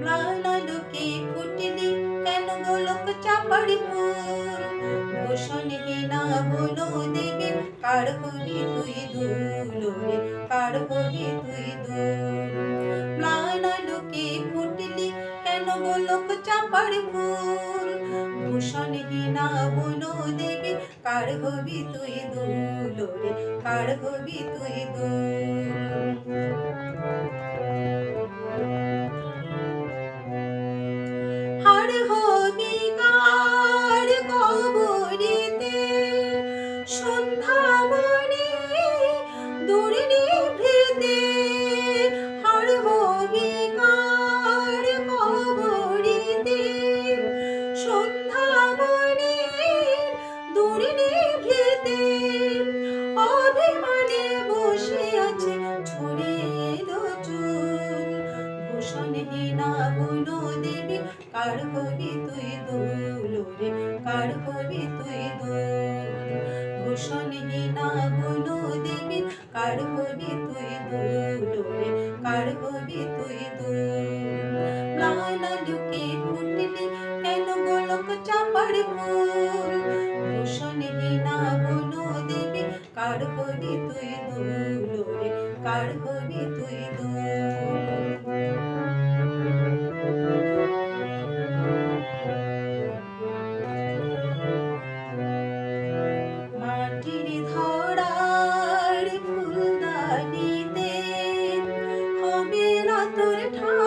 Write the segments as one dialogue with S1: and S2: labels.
S1: ম্লানালোকে ফুটলি কেন গোলক চাপাড়ি ফুল ভূষণহীনা বলো দেবী, কার হবি তুই দুলোরে কার হবি তুই দুল ম্লানালোকে ফুটলি কেন গোলক চাপাড়ি ফুল ভূষণহীনা বলো দেবী, কার হবি তুই দুলোরে কার হবি তুই দুল কবরিতে সন্ধ্যা মনে দূর কার হবি তুই দুল ভূষণহীনা বলো দেবী কার হবি তুই দুলোরে কার হবি তুই দুল লালা লুকে ফুটলি কেন গোলক চাপাড় ফুল ভূষণহীনা বলো দেবী কার হবি তুই দুলোরে কার হবি তুই দুল তোর ঠাঁই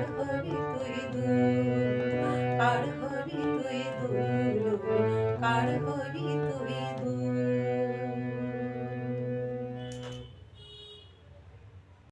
S1: কার হবি তুই দোল কার হরি তুই দোলোরে কার হরি তুই দোল